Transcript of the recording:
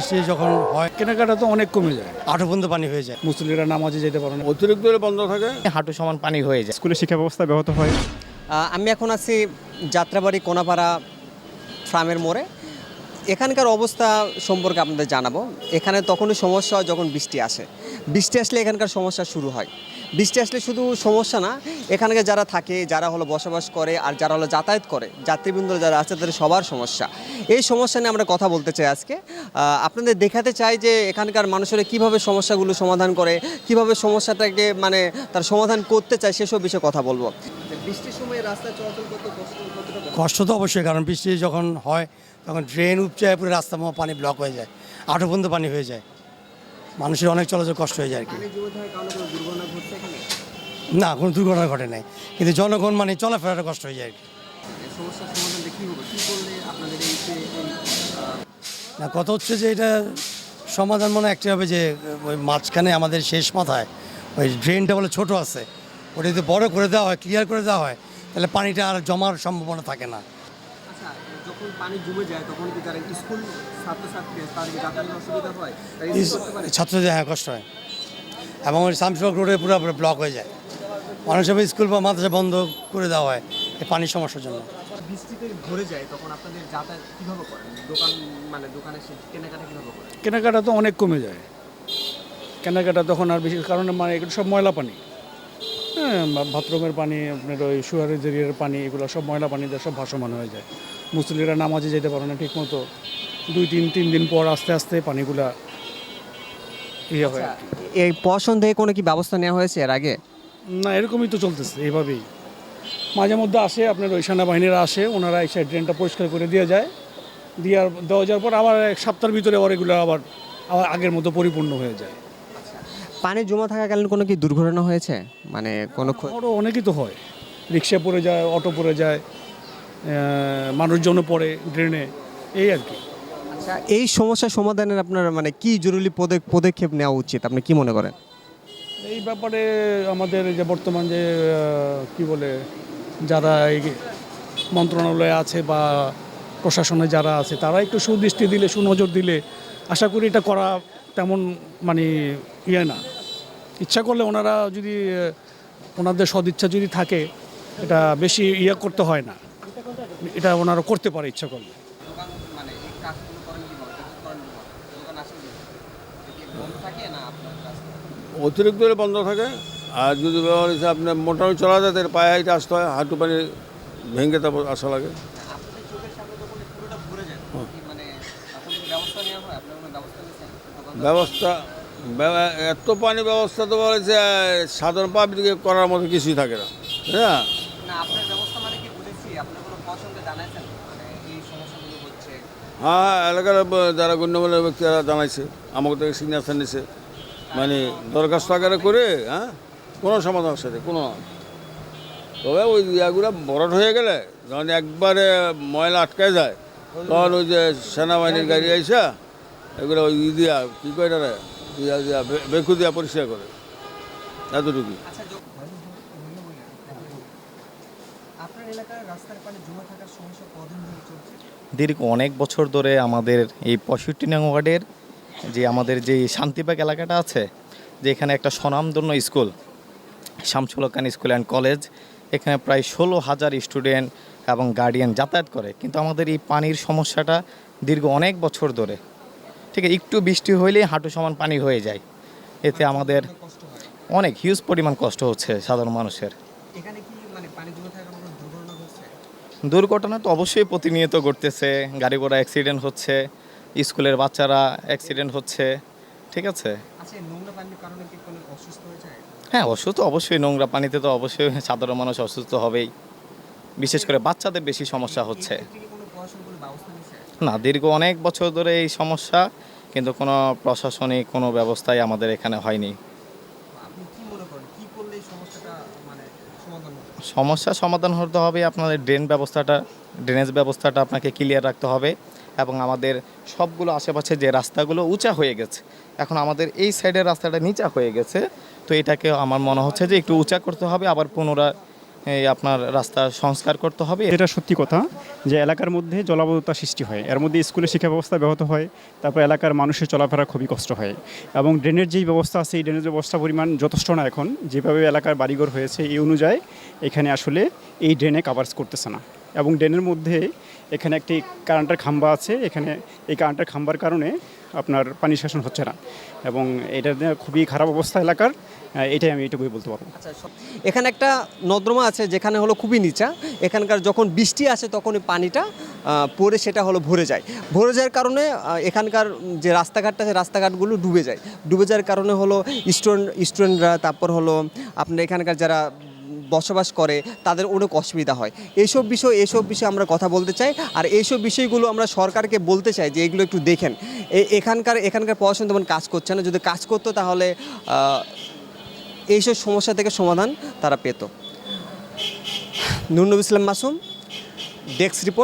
বৃষ্টি যখন হয় কেনাকাটা তো অনেক কমে যায়। আঠো পর্যন্ত পানি হয়ে যায়। মুসলিরা নামাজে যেতে পারে না। অতিরিক্ত হলে বন্ধ থাকে? হাঁটু সমান পানি হয়ে যায়। স্কুলের শিক্ষা ব্যবস্থা ব্যাহত হয়। আমি এখন আছি যাত্রাবাড়ি কোনাপাড়া ফার্মের মোড়ে। এখানকার অবস্থা সম্পর্কে আপনাদের জানাব। এখানে তখনই সমস্যা হয় যখন বৃষ্টি আসে। বৃষ্টি আসলে এখানকার সমস্যা শুরু হয়। বৃষ্টি আসলে শুধু সমস্যা না এখানকার যারা থাকে যারা হলো বসবাস করে আর যারা হলো যাতায়াত করে যাত্রীবৃন্দ যারা আছে তাদের সবার সমস্যা। এই সমস্যা নিয়ে আমরা কথা বলতে চাই আজকে। আপনাদের দেখাতে চাই যে এখানকার মানুষেরা কীভাবে সমস্যাগুলো সমাধান করে কীভাবে সমস্যাটাকে মানে তার সমাধান করতে চায় সেসব বিষয়ে কথা বলব। বৃষ্টির সময় রাস্তায় চলাচল করতে কষ্ট? কষ্ট তো অবশ্যই কারণ বৃষ্টি যখন হয় তখন ড্রেন উপচায় পুরো রাস্তা পানি ব্লক হয়ে যায়। আঠো পর্যন্ত পানি হয়ে যায়। মানুষের অনেক চলাচল কষ্ট হয়ে যায় আর কি। না কোনো দুর্ঘটনা ঘটে নাই। কিন্তু জনগণ মানে চলাফেরাটা কষ্ট হয়ে যায় আর কি। না কথা হচ্ছে যে এটা সমাধান মনে একটি হবে যে ওই মাঝখানে আমাদের শেষ মাথায় ওই ড্রেনটা বলে ছোট আছে। ওটা যদি বড় করে দেওয়া হয় ক্লিয়ার করে দেওয়া হয় তাহলে পানিটা আর জমার সম্ভাবনা থাকে না। যখন পানি জমে যায় তখন কি যারা স্কুল ছাত্রছাত্রী তাদের যাতায়াতের অসুবিধা হয়? তারা হ্যাঁ কষ্ট হয়। এবং ওই শামসবাগ রোডে পুরো ব্লক হয়ে যায়। মানুষ সবাই স্কুল বা মাদ্রাসা বন্ধ করে দেওয়া হয় এই পানির সমস্যার জন্য। বৃষ্টিতে ভরে যায় তখন আপনাদের যাতায়াত কীভাবে করেন? দোকান মানে দোকানে কেনাকাটা কীভাবে করেন? কেনাকাটা তো অনেক কমে যায়। কেনাকাটা তখন আর বেশি কারণ মানে এগুলো সব ময়লা পানি। বাথরুমের পানি আপনার ওই সুয়ারের জেরিয়ার পানি এগুলো সব ময়লা পানি দিয়ে সব ভাসমান হয়ে যায়। মুসলিরা নামাজে যেতে পারে না ঠিক মতো দুই তিন তিন দিন পর আস্তে আস্তে পানিগুলা ইয়ে হয় এই প্রশাসন থেকে কোনো কি ব্যবস্থা নেওয়া হয়েছে এর আগে? না এরকমই তো চলতেছে এইভাবেই। মাঝে মধ্যে আসে আপনার ওই সেনাবাহিনীরা আসে ওনারা এসে ড্রেনটা পরিষ্কার করে দিয়ে যায়। দেওয়ার দেওয়া যাওয়ার পর আবার এক সপ্তাহের ভিতরে আবার এগুলো আবার আবার আগের মতো পরিপূর্ণ হয়ে যায়। পানি জমা থাকাকালীন কোনো কি দুর্ঘটনা হয়েছে? মানে কোনো ক্ষ- আরও অনেকই তো হয়। রিক্সা পড়ে যায় অটো পড়ে যায় আহ, মানুষজনও পড়ে ড্রেনে এই আর কি। আচ্ছা এই সমস্যা সমাধানের আপনার মানে কি জরুরি পদে- পদক্ষেপ নেওয়া উচিত? আপনি কি মনে করেন? এই ব্যাপারে আমাদের যে বর্তমান যে আহ, কি বলে যারা এই মন্ত্রণালয়ে আছে বা প্রশাসনে যারা আছে তারা একটু সুদৃষ্টি দিলে সুনজর দিলে আশা করি এটা করা তেমন মানে ইয়ে না। ইচ্ছা করলে ওনারা যদি ওনাদের সদিচ্ছা যদি থাকে এটা বেশি ইয়ে করতে হয় না। এটা ওনারা করতে পারে ইচ্ছা করলে। অতিরিক্ত হলে বন্ধ থাকে আর যদি ব্যবহার হিসেবে আপনার মোটামুটি চলা যায় তাহলে পায়ে হাইটে আসতে হয় হাঁটু পানি ভেঙে তারপর আসা লাগে। ব্যবস্থা ব্যব- এত পানি ব্যবস্থা তো বলেছে সাধারণ পাবলিকে করার মতো কিছুই থাকে না। হ্যাঁ? মানে মানে হ্যাঁ হ্যাঁ, এলাকার যারা গণ্যমান্য ব্যক্তিরা জানাইছে। আমাকে থেকে সিগনেচার নিছে। মানে দরখাস্ত আকারে করে হ্যাঁ? কোনো সমাধান সাথে কোনো। তবে ওই ইয়াগুলো বরট হয়ে গেলে যখন একবারে ময়লা আটকায় যায় তখন ওই যে সেনাবাহিনীর গাড়ি আইসা এগুলো ওই ই দিয়া কী কয় রে ইয়া দিয়া বে- বেকু দিয়া পরিষ্কার করে। এতটুকুই। আচ্ছা দীর্ঘ অনেক বছর ধরে আমাদের এই পঁয়ষট্টি নং ওয়ার্ডের যে আমাদের যে শান্তিবাগ এলাকাটা আছে যে এখানে একটা স্বনামধন্য school Shamsulkan school and college এখানে প্রায় ষোলো হাজার স্টুডেন্ট এবং গার্ডিয়ান যাতায়াত করে। কিন্তু আমাদের এই পানির সমস্যাটা দীর্ঘ অনেক বছর ধরে। ঠিক আছে একটু বৃষ্টি হইলেই হাঁটু সমান পানি হয়ে যায়। এতে আমাদের অনেক হিউজ পরিমাণ কষ্ট হচ্ছে সাধারণ মানুষের। মানে দুর্ঘটনা তো অবশ্যই প্রতিনিয়ত ঘটতেছে গাড়ি ঘোড়া অ্যাক্সিডেন্ট হচ্ছে স্কুলের বাচ্চারা অ্যাক্সিডেন্ট হচ্ছে ঠিক আছে? আচ্ছা হয়ে হ্যাঁ অসুস্থ অবশ্যই নোংরা পানিতে তো অবশ্যই সাধারণ মানুষ অসুস্থ হবেই। বিশেষ করে বাচ্চাদের বেশি সমস্যা হচ্ছে এক্ষেত্রে কি কোনো প্রশাসন কোনো ব্যবস্থা নিচ্ছে না দীর্ঘ অনেক বছর ধরে এই সমস্যা কিন্তু কোনো প্রশাসনিক কোনো ব্যবস্থাই আমাদের এখানে হয়নি। মনে সমস্যা সমাধান হতে হবে আপনাদের ড্রেন ব্যবস্থাটা ড্রেনেজ ব্যবস্থাটা আপনাকে ক্লিয়ার রাখতে হবে এবং আমাদের সবগুলো আশেপাশে যে রাস্তাগুলো উঁচা হয়ে গেছে এখন আমাদের এই সাইডের রাস্তাটা নিচা হয়ে গেছে তো এটাকে আমার মনে হচ্ছে যে একটু উঁচা করতে হবে আবার পুনরায় এই আপনার রাস্তা সংস্কার করতে হবে। এটা সত্যি কথা যে এলাকার মধ্যে জলাবদ্ধতা সৃষ্টি হয়। এর মধ্যে স্কুলে শিক্ষা ব্যবস্থা ব্যাহত হয়, তারপর এলাকার মানুষের চলাফেরা খুবই কষ্ট হয় এবং ড্রেনের যেই ব্যবস্থা আছে, এই ড্রেনের ব্যবস্থা পরিমাণ যথেষ্ট না এখন। যেভাবে এলাকার বাড়িঘর হয়েছে, এই অনুযায়ী এখানে আসলে এই ড্রেনে কাভার্স করতেছে না এবং ড্রেনের মধ্যে এখানে একটি কারেন্টের খাম্বা আছে, এখানে এই কারেন্টের খাম্বার কারণে আপনার পানি শাসন হচ্ছে না। এবং এটা খুবই খারাপ অবস্থা এলাকার এটাই আমি এটুকুই বলতে পারব। আচ্ছা এখানে একটা নর্দমা আছে, যেখানে হলো খুবই নিচা। এখানকার যখন বৃষ্টি আসে তখন পানিটা পড়ে সেটা হলো ভরে যায়। ভরে যাওয়ার কারণে এখানকার যে রাস্তাঘাটটা আছে, রাস্তাঘাটগুলো ডুবে যায়। ডুবে যাওয়ার কারণে হলো স্টুডেন্ট স্টুডেন্টরা তারপর হলো আপনার এখানকার যারা বসবাস করে, তাদের অনেক অসুবিধা হয়। এইসব বিষয় এইসব বিষয়ে আমরা কথা বলতে চাই। আর এইসব বিষয়গুলো আমরা সরকারকে বলতে চাই যে এগুলো একটু দেখেন। এখানকার এখানকার প্রশাসন তেমন কাজ করছে না। যদি কাজ করতো তাহলে এইসব সমস্যা থেকে সমাধান তারা পেত। Nurnabi Islam Masum, desk report.